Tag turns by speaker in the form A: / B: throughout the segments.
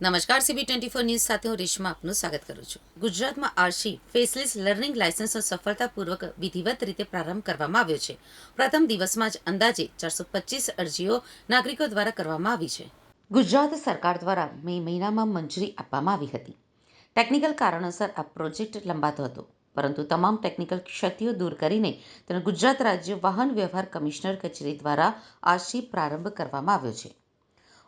A: નમસ્કાર CB twenty four news સાથે હું રેશમા આપનું સ્વાગત કરું છું. ગુજરાતમાં આરસી, ફેસલેસ, લર્નિંગ લાયસન્સનો સફળતાપૂર્વક વિધિવત રીતે પ્રારંભ કરવામાં આવ્યો છે. પ્રથમ દિવસમાં જ અંદાજે ચારસો પચીસ અરજીઓ નાગરિકો દ્વારા કરવામાં આવી છે. ગુજરાત સરકાર દ્વારા મે મહિનામાં મંજૂરી આપવામાં આવી હતી. ટેકનિકલ કારણોસર આ પ્રોજેક્ટ લંબાતો હતો, પરંતુ તમામ ટેકનિકલ ક્ષતિઓ દૂર કરીને તેનો ગુજરાત રાજ્ય વાહન વ્યવહાર કમિશનર કચેરી દ્વારા આરસી પ્રારંભ કરવામાં આવ્યો છે.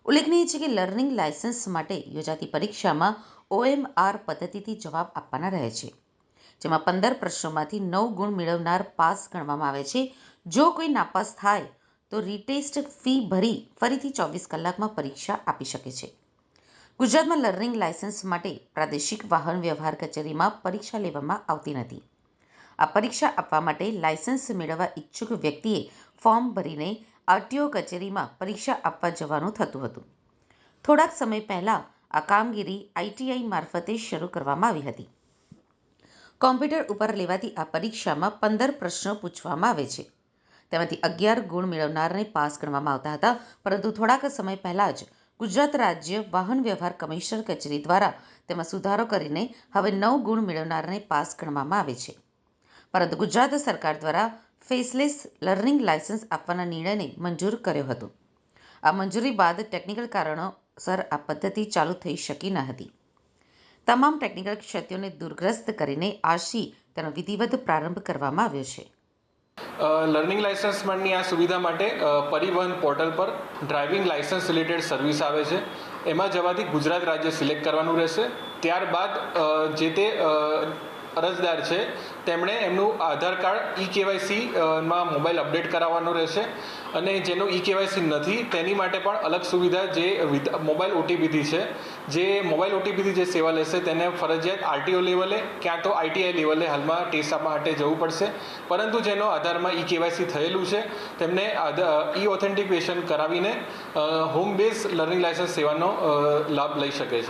A: ઉલ્લેખનીય છે કે લર્નિંગ લાયસન્સ માટે યોજાતી પરીક્ષામાં ઓએમઆર પદ્ધતિથી જવાબ આપવાના રહે છે. જેમાં પંદર પ્રશ્નોમાંથી નવ ગુણ મેળવનાર પાસ ગણવામાં આવે છે. જો કોઈ નાપાસ થાય, તો રીટેસ્ટ ફી ભરી ફરીથી ચોવીસ કલાકમાં પરીક્ષા આપી શકે છે. ગુજરાતમાં લર્નિંગ લાયસન્સ માટે પ્રાદેશિક વાહન વ્યવહાર કચેરીમાં પરીક્ષા લેવામાં આવતી નથી. આ પરીક્ષા આપવા માટે લાયસન્સ મેળવવા ઈચ્છુક વ્યક્તિએ ફોર્મ ભરીને આરટીઓ કચેરીમાં પરીક્ષા આપવા જવાનું થતું હતું. થોડાક સમય પહેલાં આ કામગીરી આઈટીઆઈ મારફતે શરૂ કરવામાં આવી હતી. કોમ્પ્યુટર ઉપર લેવાતી આ પરીક્ષામાં પંદર પ્રશ્નો પૂછવામાં આવે છે. તેમાંથી અગિયાર ગુણ મેળવનારને પાસ ગણવામાં આવતા હતા, પરંતુ થોડાક સમય પહેલાં જ ગુજરાત રાજ્ય વાહન વ્યવહાર કમિશનર કચેરી દ્વારા તેમાં સુધારો કરીને હવે નવ ગુણ મેળવનારને પાસ ગણવામાં આવે છે. પરંતુ ગુજરાત સરકાર દ્વારા ફેસલેસ લર્નિંગ લાયસન્સ આપવાના નિર્ણયને મંજૂર કર્યો હતો. આ મંજૂરી બાદ ટેકનિકલ કારણોસર આ પદ્ધતિ ચાલુ થઈ શકી ન હતી. તમામ ટેકનિકલ ક્ષતિઓને દૂરગ્રસ્ત કરીને આશી તેનો વિધિવત પ્રારંભ કરવામાં આવ્યો છે.
B: લર્નિંગ લાઇસન્સ માટેની આ સુવિધા માટે પરિવહન પોર્ટલ પર ડ્રાઇવિંગ લાઇસન્સ રિલેટેડ સર્વિસ આવે છે. એમાં જવાથી ગુજરાત રાજ્ય સિલેક્ટ કરવાનું રહેશે. ત્યારબાદ જે તે અરજદાર છે. તેમણે એમનું આધાર કાર્ડ ઈ કેવાયસી માં મોબાઈલ અપડેટ કરાવવાનો રહેશે. અને જેનું ઈ કેવાયસી નથી, તેની માટે પણ અલગ સુવિધા જે મોબાઈલ ઓટીપીથી છે. જે મોબાઈલ ઓટીપીથી જે સેવા લેશે, તેને ફરજિયાત આરટીઓ લેવલે ક્યાં તો આઈટીઆઈ લેવલે હાલમાં ટેસ્ટ આપવા માટે જવું પડશે. પરંતુ જેનો આધારમાં ઈ કેવાયસી થયેલું છે, તેમને ઈ ઓથેન્ટિકેશન કરાવીને હોમ બેઝ લર્નિંગ લાયસન્સ સેવાનો લાભ લઈ શકે છે.